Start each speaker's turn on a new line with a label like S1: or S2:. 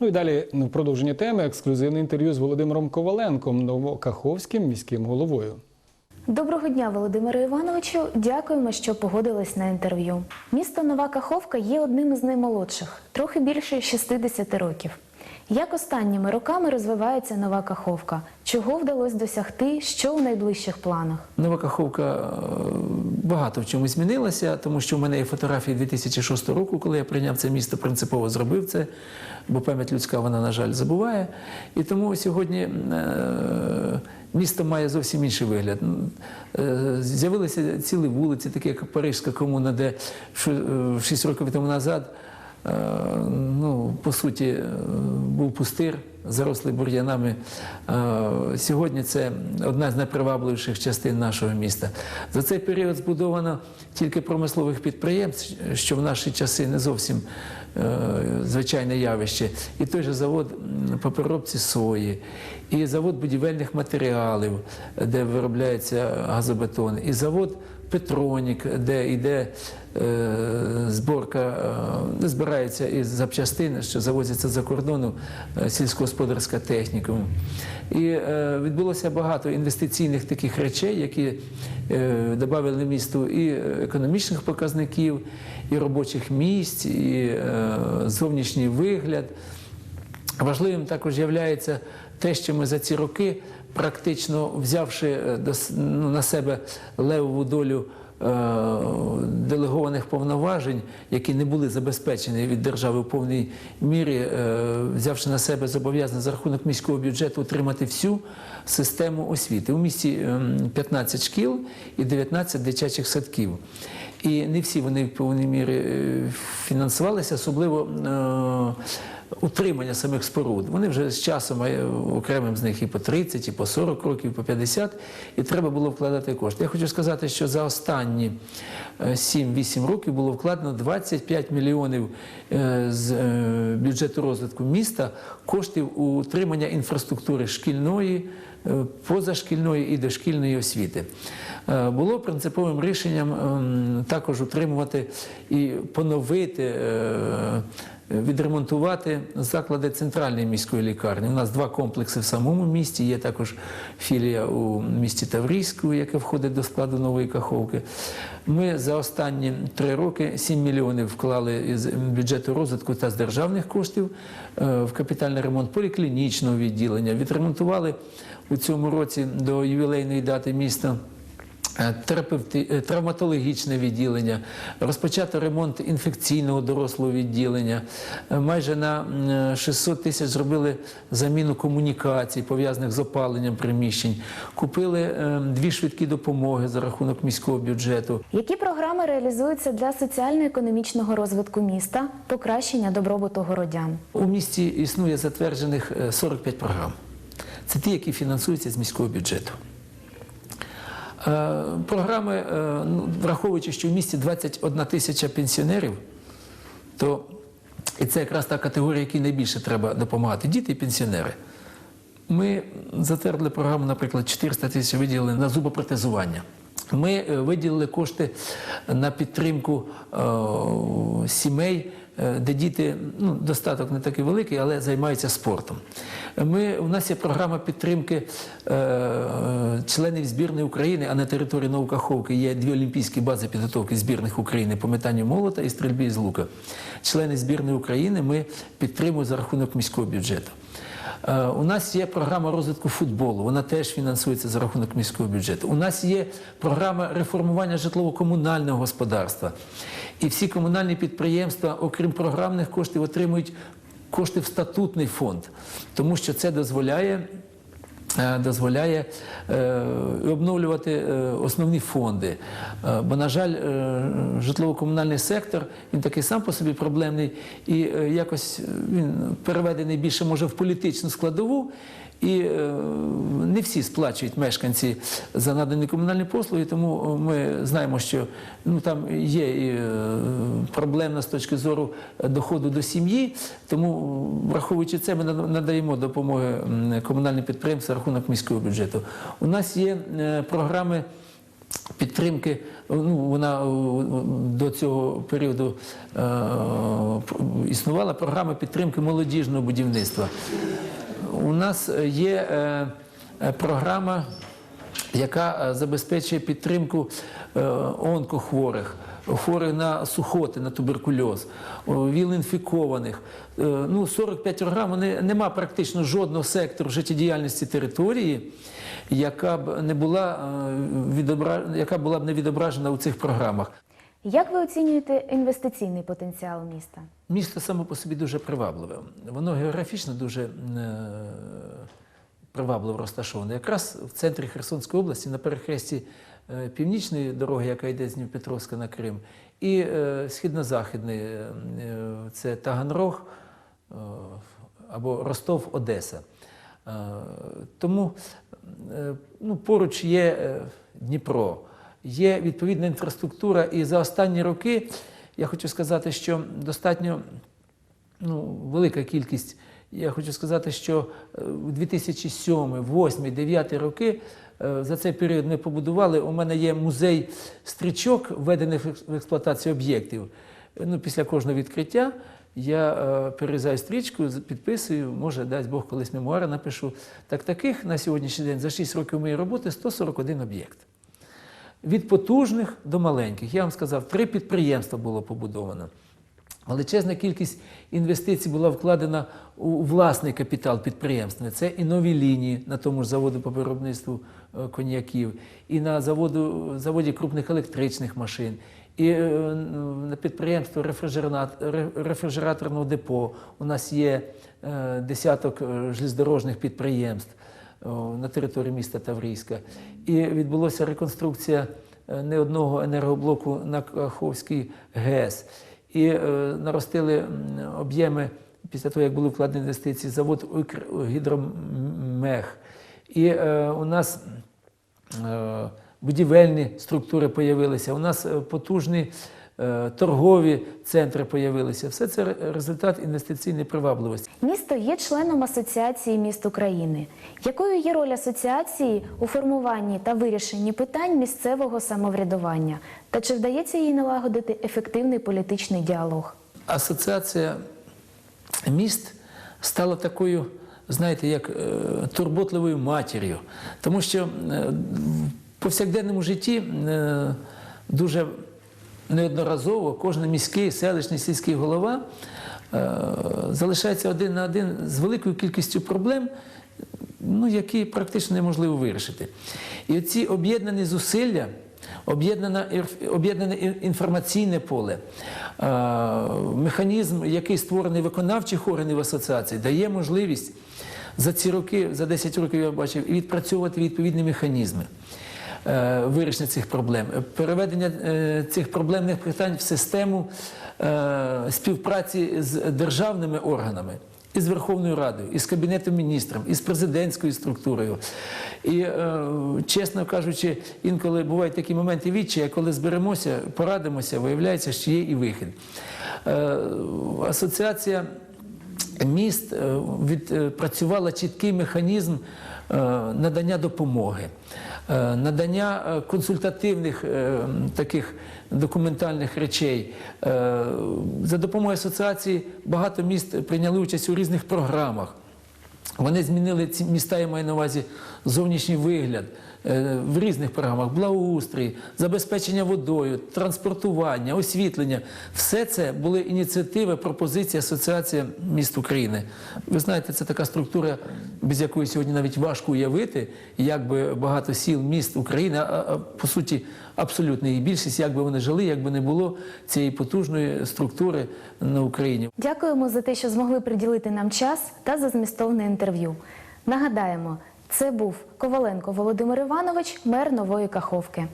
S1: Ну і далі в продовження теми ексклюзивне інтерв'ю з Володимиром Коваленком, новокаховським міським головою.
S2: Доброго дня, Володимире Івановичу. Дякуємо, що погодились на інтерв'ю. Місто Нова Каховка є одним із наймолодших, трохи більше 60 років. Як останніми роками розвивається Нова Каховка? Чого вдалося досягти? Що у найближчих планах?
S3: Нова Каховка е, багато в чому змінилася, тому що в мене є фотографії 2006 року, коли я прийняв це місто, принципово зробив це, бо пам'ять людська вона, на жаль, забуває. І тому сьогодні е, місто має зовсім інший вигляд. Е, З'явилися цілі вулиці, такі як Парижська комуна, де 6 років тому назад. Е, ну, по суті, е, був пустир, зарослий бур'янами. Е, Сьогодні це одна з найпривабливіших частин нашого міста. За цей період збудовано тільки промислових підприємств, що в наші часи не зовсім звичайне явище. І той же завод по сої, і завод будівельних матеріалів, де виробляється газобетон, і завод Петронік, де йде е, зборка, е, збирається із запчастин, що завозяться за кордону е, сільськогосподарська техніка. І відбулося багато інвестиційних таких речей, які додали місту і економічних показників, і робочих місць, і зовнішній вигляд. Важливим також є те, що ми за ці роки, практично взявши е, ну, на себе левову долю е, делегованих повноважень, які не були забезпечені від держави в повній мірі, е, взявши на себе зобов'язання за рахунок міського бюджету утримати всю систему освіти. У місті ем, 15 шкіл і 19 дитячих садків. І не всі вони в повній мірі фінансувалися, особливо утримання самих споруд. Вони вже з часом е, окремим з них і по 30, і по 40 років, і по 50, і треба було вкладати кошти. Я хочу сказати, що за останні е, 7-8 років було вкладено 25 мільйонів е, з е, бюджету розвитку міста коштів утримання інфраструктури шкільної, е, позашкільної і дошкільної освіти. Е, Було принциповим рішенням ем, також утримувати і поновити, е, відремонтувати заклади центральної міської лікарні. У нас два комплекси в самому місті. Є також філія у місті Таврійську, яка входить до складу нової каховки. Ми за останні три роки 7 мільйонів вклали із бюджету розвитку та з державних коштів е, в капітальний ремонт поліклінічного відділення. Відремонтували у цьому році до ювілейної дати міста. Е, е, травматологічне відділення, розпочато ремонт інфекційного дорослого відділення. Е, Майже на е, 600 тисяч зробили заміну комунікацій, пов'язаних з опаленням приміщень. Купили дві швидкі допомоги за рахунок міського бюджету.
S2: Які програми реалізуються для соціально-економічного розвитку міста, покращення добробуту городян?
S3: У місті існує затверджених е, 45 програм. Це ті, які фінансуються з міського бюджету. Е, Програми, е, ну, враховуючи, що в місті 21 тисяча пенсіонерів, то і це якраз та категорія, якій найбільше треба допомагати діти і пенсіонери. Ми затвердили програму, наприклад, 400 тисяч виділили на зубопротезування. Ми е, виділили кошти на підтримку сімей, де діти, ну, достаток не такий великий, але займаються спортом. Ми, у нас є програма підтримки е, членів збірної України, а на території Новокаховки є дві олімпійські бази підготовки збірних України по метанню молота і стрільбі з лука. Члени збірної України ми підтримуємо за рахунок міського бюджету. Е, У нас є програма розвитку футболу, вона теж фінансується за рахунок міського бюджету. У нас є програма реформування житлово-комунального господарства. І всі комунальні підприємства, окрім програмних коштів, отримують кошти в статутний фонд, тому що це дозволяє. е, Дозволяє е, обновлювати е, основні фонди. Е, бо, на жаль, е, житлово-комунальний сектор він такий сам по собі проблемний і е, якось він переведений більше може в політичну складову. І е, не всі сплачують мешканці за надані комунальні послуги, тому ми знаємо, що ну, там є і е, проблемна з точки зору доходу до сім'ї. Тому, враховуючи це, ми нада- надаємо допомоги комунальним підприємствам рахунок міського бюджету. У нас є е, програми підтримки. Ну, вона е, до цього періоду е, існувала програма підтримки молодіжного будівництва. У нас є е, е, програма, яка е, забезпечує підтримку е, онкохворих, хворих на сухоти, на туберкульоз, віл-інфікованих. Е, Ну, 45 програм, вони, нема практично жодного сектору життєдіяльності території, яка б не була, е, яка була б не відображена у цих програмах.
S2: Як ви оцінюєте інвестиційний потенціал міста?
S3: Місто само по собі дуже привабливе. Воно географічно дуже е, привабливо розташоване. Якраз в центрі Херсонської області, на перехресті е, північної дороги, яка йде з Дніпропетровська на Крим, і е, східно-західної е, це Таганрог або Ростов-Одеса. Тому ну, поруч є Дніпро, є відповідна інфраструктура, і за останні роки я хочу сказати, що достатньо ну, велика кількість. Я хочу сказати, що е, у 2007, 2008, 2009 роки е, за цей період ми побудували. У мене є музей стрічок, введених в експлуатацію об'єктів. Ну, після кожного відкриття я е, перерізаю стрічку, підписую, може, дасть Бог, колись мемуари напишу. Так таких на сьогоднішній день за 6 років моєї роботи 141 об'єкт. Від потужних до маленьких. Я вам сказав, три підприємства було побудовано. Величезна кількість інвестицій була вкладена у власний капітал підприємства. Це і нові лінії на тому ж заводу по виробництву е, коньяків, і на заводу, заводі крупних електричних машин, і е, на підприємство рефрижераторного депо. У нас є е, десяток железнодорожних підприємств на території міста Таврійська. І відбулася реконструкція е, не одного енергоблоку на Каховський ГЕС. І е, наростили об'єми після того, як були вкладені інвестиції, завод «Укргідромех». І е, у нас будівельні структури появилися, у нас потужні е, торгові центри появилися. Все це результат інвестиційної привабливості.
S2: Місто є членом Асоціації міст України. Якою є роль асоціації у формуванні та вирішенні питань місцевого самоврядування? Та чи вдається їй налагодити ефективний політичний діалог?
S3: Асоціація міст стала такою, знаєте, як е, турботливою матір'ю. Тому що е, в повсякденному житті е, дуже неодноразово кожен міський, селищний, сільський голова е, залишається один на один з великою кількістю проблем, ну, які практично неможливо вирішити. І оці об'єднані зусилля, об'єднане, інформаційне поле, е, механізм, який створений виконавчих органів асоціації, дає можливість за ці роки, за 10 років я бачив, відпрацьовувати відповідні механізми. Е, Вирішення цих проблем, переведення е, цих проблемних питань в систему е, співпраці з державними органами, і з Верховною Радою, і з Кабінетом міністрів, і з президентською структурою. І, е, чесно кажучи, інколи бувають такі моменти відчая, коли зберемося, порадимося, виявляється, що є і вихід. Е, Асоціація міст е, відпрацювала чіткий механізм е, надання допомоги, е, надання е, консультативних е, таких документальних речей. Е, За допомогою асоціації багато міст прийняли участь у різних програмах. Вони змінили ці міста, я маю на увазі зовнішній вигляд е, в різних програмах: благоустрій, забезпечення водою, транспортування, освітлення. Все це були ініціативи, пропозиції Асоціації міст України. Ви знаєте, це така структура, без якої сьогодні навіть важко уявити, як би багато сіл, міст України, а, по суті, абсолютно її більшість, як би вони жили, як би не було цієї потужної структури на Україні.
S2: Дякуємо за те, що змогли приділити нам час та за змістовне інтерв'ю. Нагадаємо, це був Коваленко Володимир Іванович, мер Нової Каховки.